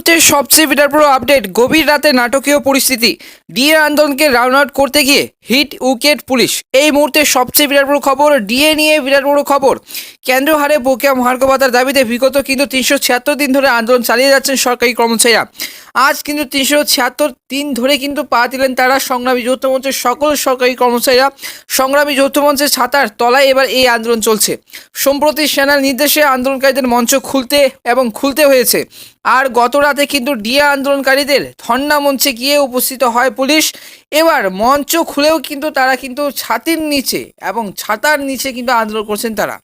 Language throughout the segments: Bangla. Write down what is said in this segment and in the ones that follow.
মুহূর্তের সবচেয়ে বিরাট বড় আপডেট গভীর রাতে নাটকীয় পরিস্থিতি। ডিএ আন্দোলনকে রাউন্ড আউট করতে গিয়ে হিট উইকেট পুলিশ। এই মুহূর্তে সবচেয়ে বিরাট বড় খবর, ডিএ নিয়ে বিরাট বড় খবর। কেন্দ্রীয় হারে বকেয়া মহার্ঘ ভাতার দাবিতে বিগত কিন্তু তিনশো ছিয়াত্তর দিন ধরে আন্দোলন চালিয়ে যাচ্ছেন সরকারি কর্মচারীরা। আজ কিন্তু তিনশো ছিয়াত্তর দিন ধরে কিন্তু পা দিলেন তারা সংগ্রামী যৌথ মঞ্চের সকল সরকারি কর্মচারীরা। সংগ্রামী যৌথ মঞ্চের ছাতার তলায় এবার এই আন্দোলন চলছে। সম্প্রতি সেনার নির্দেশে আন্দোলনকারীদের মঞ্চ খুলতে এবং খুলতে হয়েছে। আর গত রাতে কিন্তু ডিয়া আন্দোলনকারীদের ধর্ণা মঞ্চে গিয়ে উপস্থিত হয় পুলিশ। এবার মঞ্চ খুলেও কিন্তু তারা কিন্তু ছাতির নিচে এবং ছাতার নিচে কিন্তু আন্দোলন করছেন তারা।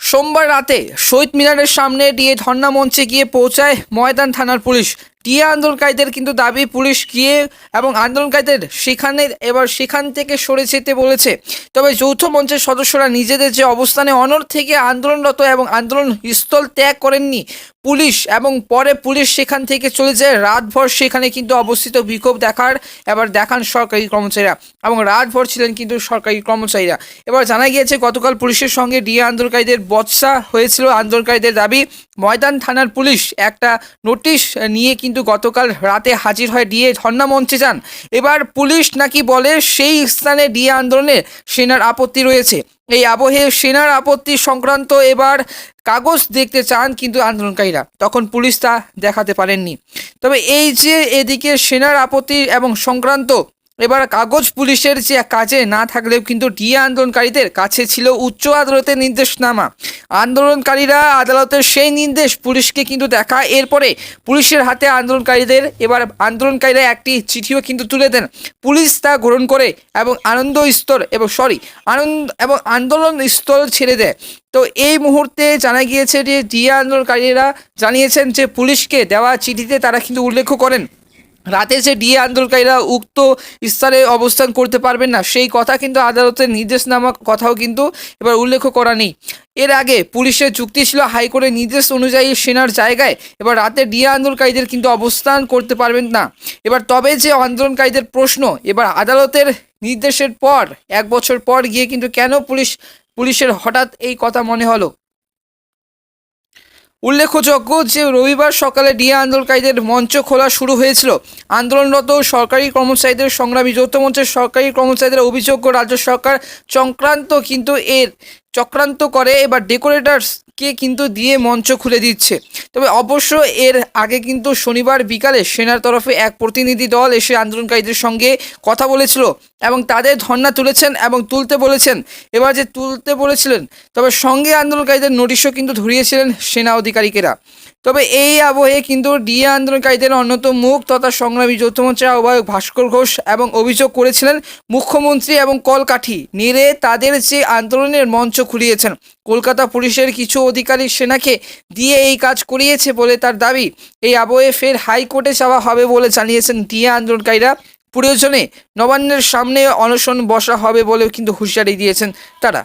সোমবার রাতে শহীদ মিনারের সামনে দিয়ে ধর্ণা মঞ্চে গিয়ে পৌঁছায় ময়দান থানার পুলিশ। টিয়া আন্দোলনকারীদের কিন্তু দাবি পুলিশ গিয়ে এবং আন্দোলনকারীদের সেখানে এবার সেখান থেকে সরে যেতে বলেছে। তবে যৌথ মঞ্চের সদস্যরা নিজেদের যে অবস্থানে অনর থেকে আন্দোলনরত এবং আন্দোলন স্থল ত্যাগ করেননি পুলিশ এবং পরে পুলিশ সেখান থেকে চলে যায়। রাতভর সেখানে কিন্তু অবস্থিত বিক্ষোভ দেখার, এবার দেখান সরকারি কর্মচারীরা এবং রাতভর ছিলেন কিন্তু সরকারি কর্মচারীরা। এবার জানা গিয়েছে, গতকাল পুলিশের সঙ্গে ডিএ আন্দোলনকারীদের বৎসা হয়েছিল আন্দোলনকারীদের দাবি। ময়দান থানার পুলিশ একটা নোটিশ নিয়ে কিন্তু গতকাল রাতে হাজির হয় ডিএ ধর্ণা মঞ্চে যান। এবার পুলিশ নাকি বলে সেই স্থানে ডিএ আন্দোলনে সেনার আপত্তি রয়েছে। এই আবহে সেনার আপত্তি সংক্রান্ত এবার কাগজ দেখতে চান কিন্তু আন্দোলনকারীরা। তখন পুলিশ তা দেখাতে পারেননি। তবে এই যে এদিকে সেনার আপত্তি এবং সংক্রান্ত এবার কাগজ পুলিশের যে কাজে না থাকলেও কিন্তু ডিএ আন্দোলনকারীদের কাছে ছিল উচ্চ আদালতের নির্দেশনামা। আন্দোলনকারীরা আদালতের সেই নির্দেশ পুলিশকে কিন্তু দেখা এরপরে পুলিশের হাতে আন্দোলনকারীদের এবার আন্দোলনকারীরা একটি চিঠিও কিন্তু তুলে দেন। পুলিশ তা গ্রহণ করে এবং আনন্দ স্তর এবং সরি, আনন্দ এবং আন্দোলন স্তর ছেড়ে দেয়। তো এই মুহূর্তে জানা গিয়েছে যে ডিএ আন্দোলনকারীরা জানিয়েছেন যে পুলিশকে দেওয়া চিঠিতে তারা কিন্তু উল্লেখ করেন। রাতে যে ডিএ আন্দোলনকারীরা উক্ত স্থানে অবস্থান করতে পারবেন না, সেই কথা কিন্তু আদালতের নির্দেশনামা কথাও কিন্তু এবার উল্লেখ করা নেই। এর আগে পুলিশের যুক্তি ছিল হাইকোর্টের নির্দেশ অনুযায়ী সেনার জায়গায় এবার রাতে ডিএ আন্দোলনকারীদের কিন্তু অবস্থান করতে পারবেন না। এবার তবে যে আন্দোলনকারীদের প্রশ্ন, এবার আদালতের নির্দেশের পর, এক বছর পর গিয়ে কিন্তু কেন পুলিশ, পুলিশের হঠাৎ এই কথা মনে হলো? উল্লেখযোগ্য যে রবিবার সকালে ডিএ আন্দোলনকারীদের মঞ্চ খোলা শুরু হয়েছিল। আন্দোলনরত সরকারি কর্মচারীদের সংগ্রামী যৌথ মঞ্চের সরকারি কর্মচারীদের অভিযোগ রাজ্য সরকার চক্রান্ত কিন্তু এর চক্রান্ত করে। এবার ডেকোরেটার্সকে কিন্তু দিয়ে মঞ্চ খুলে দিচ্ছে। তবে অবশ্য এর আগে কিন্তু শনিবার বিকালে সেনার তরফে এক প্রতিনিধি দল এসে আন্দোলনকারীদের সঙ্গে কথা বলেছিল এবং তাদের ধর্না তুলেছেন এবং তুলতে বলেছেন। এবার যে তুলতে বলেছিলেন, তবে সঙ্গে আন্দোলনকারীদের নোটিশও কিন্তু ধরিয়েছিলেন সেনা অধিকারিকেরা। তবে এই আবহে কিন্তু ডিএ আন্দোলনকারীদের অন্যতম মুখ তথা সংগ্রামী যৌথ মঞ্চের আহ্বায়ক ভাস্কর ঘোষ এবং অভিযোগ করেছিলেন মুখ্যমন্ত্রী এবং কলকাঠি নেড়ে তাদের যে আন্দোলনের মঞ্চ খুলিয়েছেন। কলকাতা পুলিশের কিছু অধিকারী সেনাকে দিয়ে এই কাজ করিয়েছে বলে তার দাবি। এই আবহে ফের হাইকোর্টে যাওয়া হবে বলে জানিয়েছেন ডিএ আন্দোলনকারীরা। প্রয়োজনে নবান্নের সামনে অনশন বসা হবে বলেও কিন্তু হুঁশিয়ারি দিয়েছেন তারা।